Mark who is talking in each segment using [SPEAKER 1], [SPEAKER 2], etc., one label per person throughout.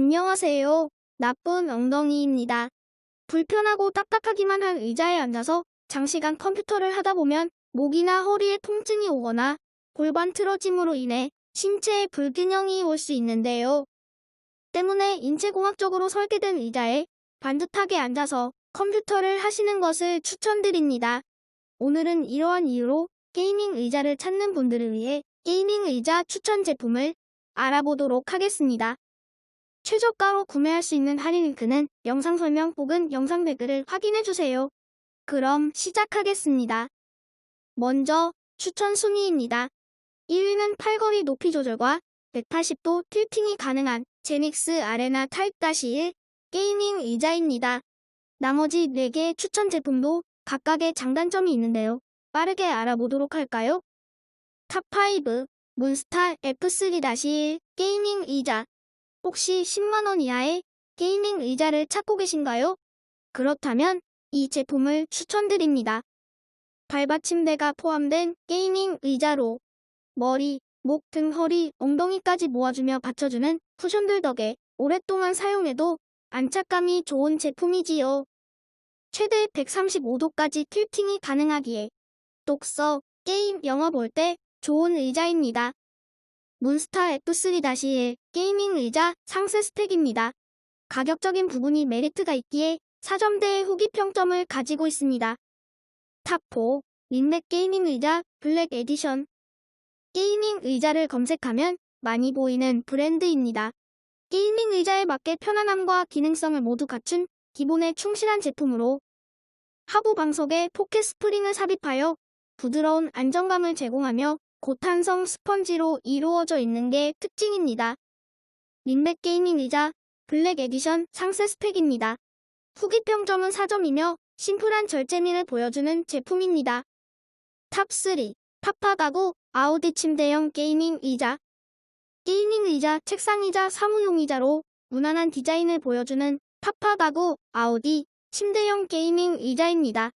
[SPEAKER 1] 안녕하세요. 나쁜 엉덩이입니다. 불편하고 딱딱하기만 한 의자에 앉아서 장시간 컴퓨터를 하다 보면 목이나 허리에 통증이 오거나 골반 틀어짐으로 인해 신체에 불균형이 올 수 있는데요. 때문에 인체공학적으로 설계된 의자에 반듯하게 앉아서 컴퓨터를 하시는 것을 추천드립니다. 오늘은 이러한 이유로 게이밍 의자를 찾는 분들을 위해 게이밍 의자 추천 제품을 알아보도록 하겠습니다. 최저가로 구매할 수 있는 할인 링크는 영상 설명 혹은 영상 댓글을 확인해주세요. 그럼 시작하겠습니다. 먼저 추천 순위입니다. 1위는 팔걸이 높이 조절과 180도 틸팅이 가능한 제닉스 아레나 타입 1 게이밍 의자입니다. 나머지 4개의 추천 제품도 각각의 장단점이 있는데요. 빠르게 알아보도록 할까요? 탑5 몬스타 F3-1 게이밍 의자 혹시 10만원 이하의 게이밍 의자를 찾고 계신가요? 그렇다면 이 제품을 추천드립니다. 발받침대가 포함된 게이밍 의자로 머리, 목 등 허리, 엉덩이까지 모아주며 받쳐주는 쿠션들 덕에 오랫동안 사용해도 안착감이 좋은 제품이지요. 최대 135도까지 틸팅이 가능하기에 독서, 게임, 영화 볼 때 좋은 의자입니다. 몬스타 F3-1 게이밍 의자 상세 스펙입니다. 가격적인 부분이 메리트가 있기에 4점대의 후기 평점을 가지고 있습니다. 탑4 린맥 게이밍 의자 블랙 에디션 게이밍 의자를 검색하면 많이 보이는 브랜드입니다. 게이밍 의자에 맞게 편안함과 기능성을 모두 갖춘 기본에 충실한 제품으로 하부 방석에 포켓 스프링을 삽입하여 부드러운 안정감을 제공하며 고탄성 스펀지로 이루어져 있는 게 특징입니다. 린맥 게이밍 의자 블랙 에디션 상세 스펙입니다. 후기 평점은 4점이며 심플한 절제미를 보여주는 제품입니다. 탑3 파파 가구 아우디 침대형 게이밍 의자 게이밍 의자, 책상 의자, 사무용 의자로 무난한 디자인을 보여주는 파파 가구 아우디 침대형 게이밍 의자입니다.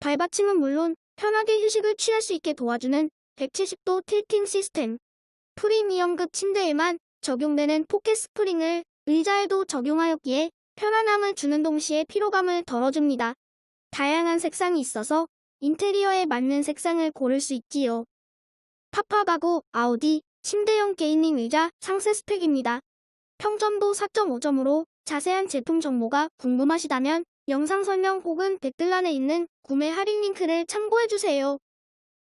[SPEAKER 1] 발받침은 물론 편하게 휴식을 취할 수 있게 도와주는 170도 틸팅 시스템 프리미엄급 침대에만 적용되는 포켓 스프링을 의자에도 적용하였기에 편안함을 주는 동시에 피로감을 덜어줍니다. 다양한 색상이 있어서 인테리어에 맞는 색상을 고를 수 있지요. 파파 가구 아우디 침대용 게이밍 의자 상세 스펙입니다. 평점도 4.5점으로 자세한 제품 정보가 궁금하시다면 영상 설명 혹은 댓글란에 있는 구매 할인 링크를 참고해주세요.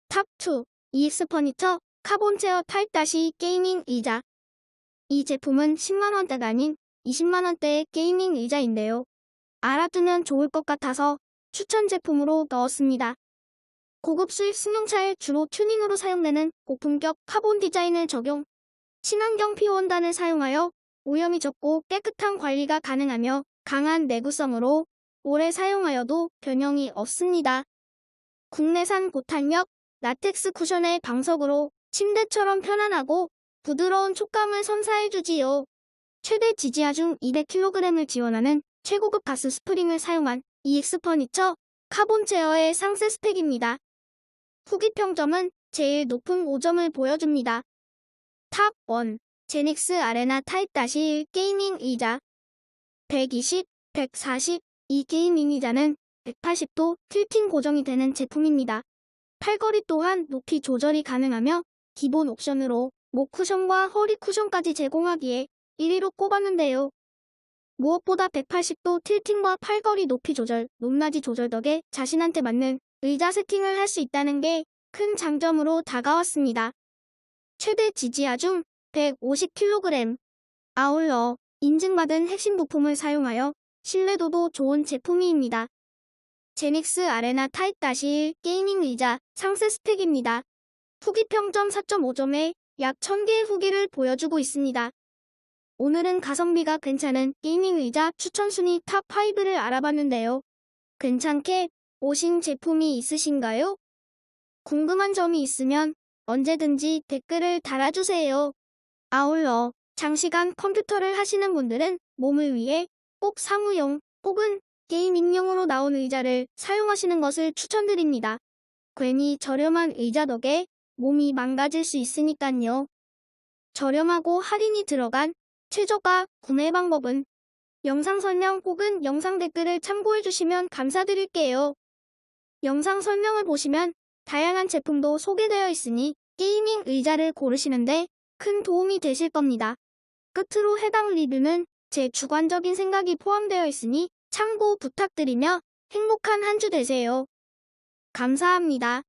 [SPEAKER 1] 탑2 EX 퍼니처 카본 체어 타입 다시 게이밍 의자 이 제품은 10만원대가 아닌 20만원대의 게이밍 의자인데요. 알아두면 좋을 것 같아서 추천 제품으로 넣었습니다. 고급 수입 승용차에 주로 튜닝으로 사용되는 고품격 카본 디자인을 적용, 친환경 피원단을 사용하여 오염이 적고 깨끗한 관리가 가능하며 강한 내구성으로 오래 사용하여도 변형이 없습니다. 국내산 고탄력 라텍스 쿠션의 방석으로 침대처럼 편안하고 부드러운 촉감을 선사해주지요. 최대 지지하 중 200kg을 지원하는 최고급 가스 스프링을 사용한 EX 퍼니처 카본 체어의 상세 스펙입니다. 후기 평점은 제일 높은 5점을 보여줍니다. 탑 1. 제닉스 아레나 타입 1 게이밍 의자 120, 140, 이 게이밍 의자는 180도 틸팅 고정이 되는 제품입니다. 팔걸이 또한 높이 조절이 가능하며 기본 옵션으로 목 쿠션과 허리 쿠션까지 제공하기에 1위로 꼽았는데요. 무엇보다 180도 틸팅과 팔걸이 높이 조절, 높낮이 조절 덕에 자신한테 맞는 의자 세팅을 할 수 있다는 게 큰 장점으로 다가왔습니다. 최대 지지하 중 150kg. 아울러 인증받은 핵심 부품을 사용하여 신뢰도도 좋은 제품입니다. 제닉스 아레나 타입 1 게이밍 의자 상세 스펙입니다. 후기 평점 4.5점에 약 1000개의 후기를 보여주고 있습니다. 오늘은 가성비가 괜찮은 게이밍 의자 추천 순위 탑5를 알아봤는데요. 괜찮게 오신 제품이 있으신가요? 궁금한 점이 있으면 언제든지 댓글을 달아주세요. 아울러 장시간 컴퓨터를 하시는 분들은 몸을 위해 꼭 사무용 혹은 게이밍용으로 나온 의자를 사용하시는 것을 추천드립니다. 괜히 저렴한 의자 덕에 몸이 망가질 수 있으니깐요. 저렴하고 할인이 들어간 최저가 구매 방법은 영상 설명 혹은 영상 댓글을 참고해 주시면 감사드릴게요. 영상 설명을 보시면 다양한 제품도 소개되어 있으니 게이밍 의자를 고르시는데 큰 도움이 되실 겁니다. 끝으로 해당 리뷰는 제 주관적인 생각이 포함되어 있으니 참고 부탁드리며 행복한 한 주 되세요. 감사합니다.